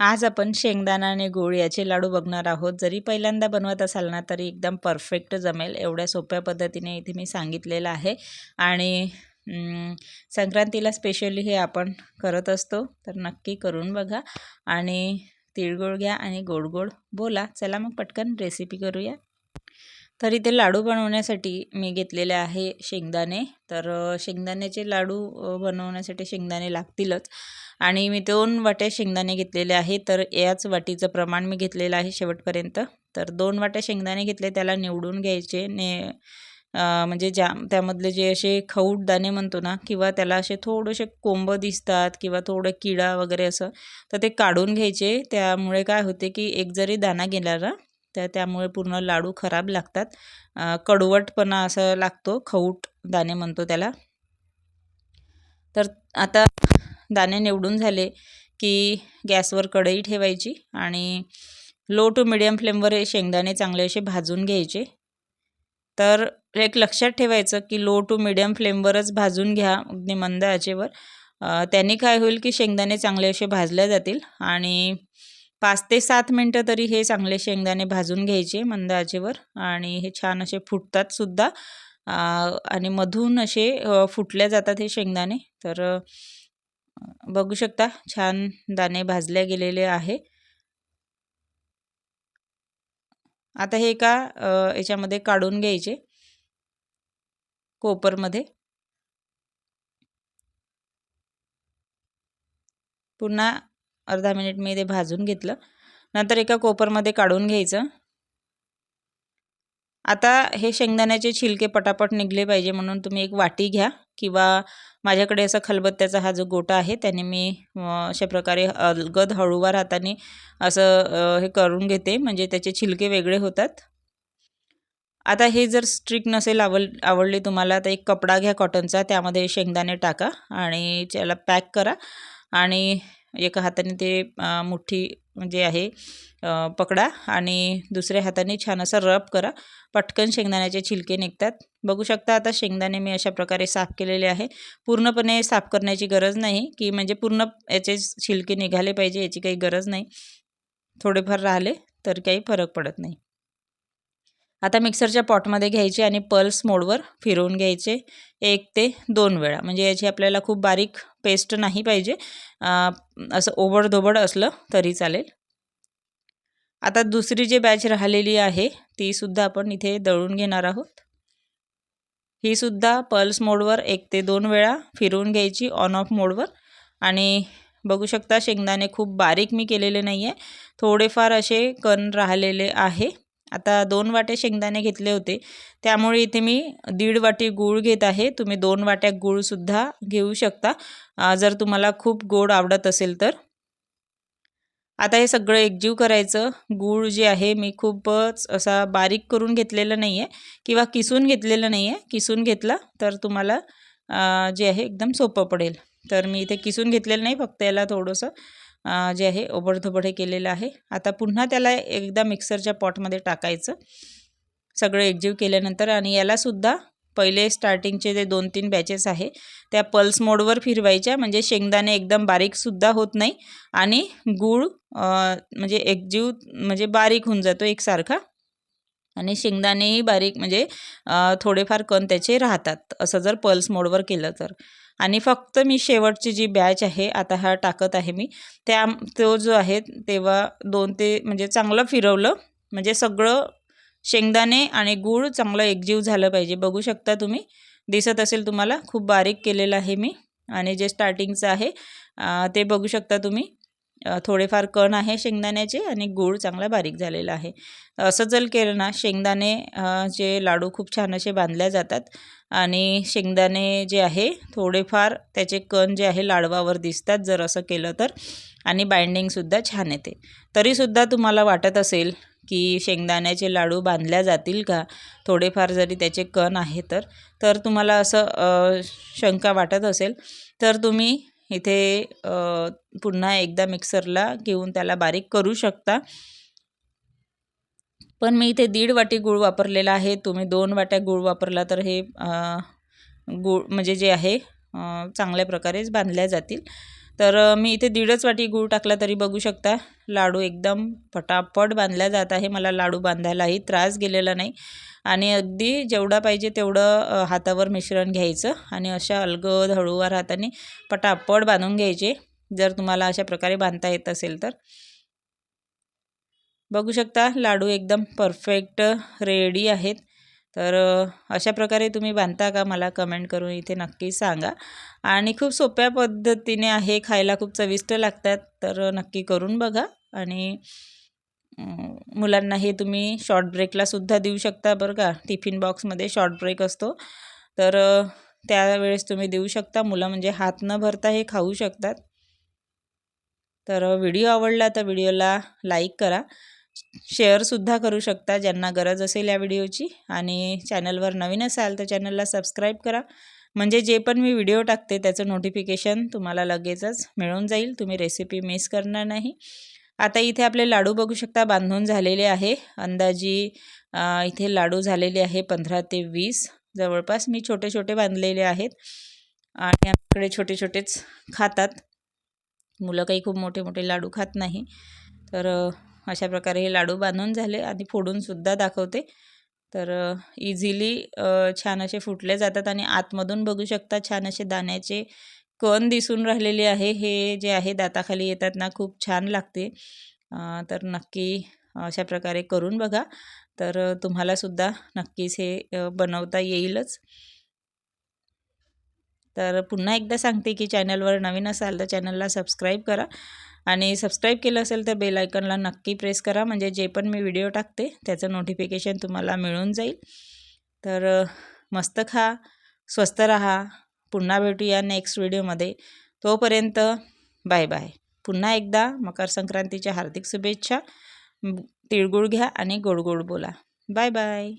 आज आपण शेंगदाणा आणि गूळ याचे लाडू बघणार आहोत. जरी पहिल्यांदा बनवत असाल ना तरी एकदम परफेक्ट जमेल. एवढ्या सोप्या पद्धतीने इथे मी सांगितलेलं आहे. आणि संक्रांतीला स्पेशली हे आपण करत असतो तर नक्की करून बघा. आणि तिळगुळ घ्या आणि गोड गोड बोला. चला मग पटकन रेसिपी करूया. तर इथे लाडू बनवण्यासाठी मी घेतलेले आहे शेंगदाणे. तर शेंगदाण्याचे लाडू बनवण्यासाठी शेंगदाणे लागतीलच. आणि मी दोन वाट्या शेंगदाणे घेतलेले आहे. तर याच वाटीचं प्रमाण मी घेतलेलं आहे शेवटपर्यंत. तर दोन वाट्या शेंगदाणे घेतले त्याला निवडून घ्यायचे. ने म्हणजे ज्या त्यामधले जे असे खऊट दाणे म्हणतो ना किंवा त्याला असे थोडेसे कोंब दिसतात किंवा थोडं किडा वगैरे असं तर ते काढून घ्यायचे. त्यामुळे काय होते की एक जरी दाणा गेला ना तर त्यामुळे पूर्ण लाडू खराब लागतात. कडवटपणा असं लागतो खऊट दाणे म्हणतो त्याला. तर आता दाणे निवडून झाले की गॅसवर कढई ठेवायची आणि लो टू मिडियम फ्लेमवर हे शेंगदाणे चांगले असे भाजून घ्यायचे. तर एक लक्षात ठेवायचं की लो टू मिडियम फ्लेमवरच भाजून घ्या अगदी मंद आचेवर. त्याने काय होईल की शेंगदाणे चांगले असे भाजले जातील आणि पाच ते सात मिनटं तरी हे चांगले शेंगदाणे भाजून घ्यायचे मंद आचेवर आणि हे छान असे फुटतात सुद्धा. आणि मधून असे फुटल्या जातात हे शेंगदाणे. तर बघू शकता छान दाणे भाजले गेलेले आहे. आता हे का याच्यामध्ये काढून घ्यायचे. कोपरमध्ये. पुन्हा अर्धा मिनिट मी ते भाजून घेतलं. नंतर एका कोपरमध्ये काढून घ्यायचं. आता हे शेंगदाण्याचे छिलके पटापट निघले पाहिजे म्हणून तुम्ही एक वाटी घ्या किंवा माझ्याकडे असा खलबत्त्याचा हा जो गोटा आहे त्याने मी अशा प्रकारे अलगद हळूवार हाताने असं हे करून घेते. म्हणजे त्याचे छिलके वेगळे होतात. आता हे जर स्ट्रिक नसेल आवड आवडली तुम्हाला तर एक कपडा घ्या कॉटनचा. त्यामध्ये शेंगदाणे टाका आणि त्याला पॅक करा आणि एका हाताने ते मुठ्ठी जे आहे पकडा आणि दुसऱ्या हाताने छान असं रब करा. पटकन शेंगदाण्याचे छिलके निघतात. बघू शकता आता शेंगदाणे मी अशा प्रकारे साफ केलेले आहे. पूर्णपणे साफ करण्याची गरज नाही की म्हणजे पूर्ण याचे छिलके निघाले पाहिजे याची काही गरज नाही. थोडेफार राहिले तर काही फरक पडत नाही. आता मिक्सरच्या पॉटमध्ये घ्यायचे आणि पल्स मोडवर फिरवून घ्यायचे एक ते दोन वेळा. म्हणजे याची आपल्याला खूप बारीक पेस्ट नाही पाहिजे. असं ओबडधोबड असलं तरी चालेल. आता दुसरी जी बॅच राहिलेली आहे तीसुद्धा आपण इथे दळून घेणार आहोत. ही सुद्धा पल्स मोडवर एक ते दोन वेळा फिरवून घ्यायची ऑन ऑफ मोडवर. आणि बघू शकता शेंगदाणे खूप बारीक मी केलेले नाही आहे थोडेफार असे कण राहिलेले आहे. आता दोन वाटे शेंगदाणे घेतले होते. त्यामुळे इथे मी दीड वाटी गूळ घेत आहे. तुम्ही दोन वाट्या गूळसुद्धा घेऊ शकता. जर तुम्हाला खूप गोड आवडत असेल तर. आता हे सगळं एकजीव करायचं. गूळ जे आहे मी खूपच असा बारीक करून घेतलेलं नाही आहे किंवा किसून घेतलेलं नाही आहे किसून घेतला तर तुम्हाला जे आहे एकदम सोपं पडेल. तर मी इथे किसून घेतलेलं नाही. फक्त याला थोडंसं जे आहे ओबडधोबड हे केलेलं आहे. आता पुन्हा त्याला एकदा मिक्सरच्या पॉटमध्ये टाकायचं. सगळं एकजीव केल्यानंतर आणि यालासुद्धा पहिले स्टार्टिंगचे जे दोन तीन बॅचेस आहे त्या पल्स मोडवर फिरवायच्या. म्हणजे शेंगदाणे एकदम बारीकसुद्धा होत नाही आणि गूळ म्हणजे एकजीव म्हणजे बारीक होऊन जातो एकसारखा. आणि शेंगदाणेही बारीक म्हणजे थोडेफार कण त्याचे राहतात. असं जर पल्स मोडवर केलं तर. आणि फक्त मी शेवटची जी बॅच आहे आता हा टाकत आहे मी त्या तो जो आहे तेव्हा दोन ते म्हणजे चांगलं फिरवलं. म्हणजे सगळं शेंगदाणे आणि गूळ चांगलं एकजीव झालं पाहिजे. बघू शकता तुम्ही दिसत असेल तुम्हाला खूप बारीक केलेलं आहे मी आणि जे स्टार्टिंगचं आहे ते बघू शकता तुम्ही. थोडेफार कण आहे शेंगदाण्याचे आणि गूळ चांगला बारीक झालेला आहे. असं जर केलं ना शेंगदाणे जे लाडू खूप छान असे बांधल्या जातात आणि शेंगदाणे जे आहे थोडेफार त्याचे कण जे आहे लाडवावर दिसतात जर असं केलं तर आणि बाइंडिंगसुद्धा छान येते. तरीसुद्धा तुम्हाला वाटत असेल की शेंगदाण्याचे लाडू बांधल्या जातील का? थोडेफार जरी त्याचे कण आहे तर तर तुम्हाला असं शंका वाटत असेल तर तुम्ही इथे पुन्हा एकदा मिक्सरला घेऊन त्याला बारीक करू शकता. पण मी इथे दीड वाटी गूळ वापरलेला आहे. तुम्ही दोन वाट्या गूळ वापरला तर हे गूळ म्हणजे जे आहे चांगल्या प्रकारेच बांधल्या जातील. तर मी इथे दीडच वाटी गूळ टाकला तरी बघू शकता. लाडू एकदम पटापट बांधला जात आहे. मला लाडू बांधायलाही त्रास गेलेला नाही. आणि अगदी जेवढा पाहिजे तेवढं हातावर मिश्रण घ्यायचं आणि अशा अलगद हळूवार हाताने पटापट बांधून घ्यायचे. जर तुम्हाला अशा प्रकारे बांधता येत असेल तर. बघू शकता लाडू एकदम परफेक्ट रेडी आहेत. तर अशा प्रकारे तुम्ही बांधता का? मला कमेंट करून इथे नक्की सांगा. आणि खूप सोप्या पद्धतीने आहे खायला खूप चविष्ट लागतात तर नक्की करून बघा. आणि मुलांना हे तुम्ही शॉर्ट ब्रेकलासुद्धा देऊ शकता बरं का? टिफिन बॉक्समध्ये शॉर्ट ब्रेक असतो. तर त्यावेळेस तुम्ही देऊ शकता. मुलं म्हणजे हात न भरता हे खाऊ शकतात. तर व्हिडिओ आवडला तर व्हिडिओला लाईक करा. शेअरसुद्धा करू शकता ज्यांना गरज असेल या व्हिडिओची. आणि चॅनलवर नवीन असाल तर चॅनलला सबस्क्राईब करा. म्हणजे जे पण मी व्हिडिओ टाकते त्याचं नोटिफिकेशन तुम्हाला लगेचच मिळून जाईल. तुम्ही रेसिपी मिस करणार नाही. आता इथे आपले लाडू बघू शकता. बांधून झालेले आहे. अंदाजी इथे लाडू झालेले आहे पंधरा ते वीस. जवळपास मी छोटे छोटे बांधलेले आहेत. आणि आमच्याकडे छोटे छोटेच खातात. मुलं काही खूप मोठे मोठे लाडू खात नाही. तर अशा प्रकारे हे लाडू बांधून झाले आणि फोडूनसुद्धा दाखवते. तर इझिली छान असे फुटले जातात आणि आतमधून बघू शकता छान असे दाण्याचे कण दिसून राहिलेले आहे. हे जे आहे दाताखाली येतात ना खूप छान लागते. तर नक्की अशा प्रकारे करून बघा. तर तुम्हालासुद्धा नक्कीच हे बनवता येईलच. तर पुन्हा एकदा सांगते की चॅनलवर नवीन असाल तर चॅनलला सबस्क्राईब करा. आणि सबस्क्राईब केलं असेल तर बेल आयकनला नक्की प्रेस करा. म्हणजे जे पण मी व्हिडिओ टाकते त्याचं नोटिफिकेशन तुम्हाला मिळून जाईल. तर मस्त खा स्वस्त राहा. पुन्हा भेटूया नेक्स्ट व्हिडिओमध्ये. तोपर्यंत बाय बाय. पुन्हा एकदा मकर संक्रांतीच्या हार्दिक शुभेच्छा. तिळगुळ घ्या आणि गोड गोड बोला. Bye bye.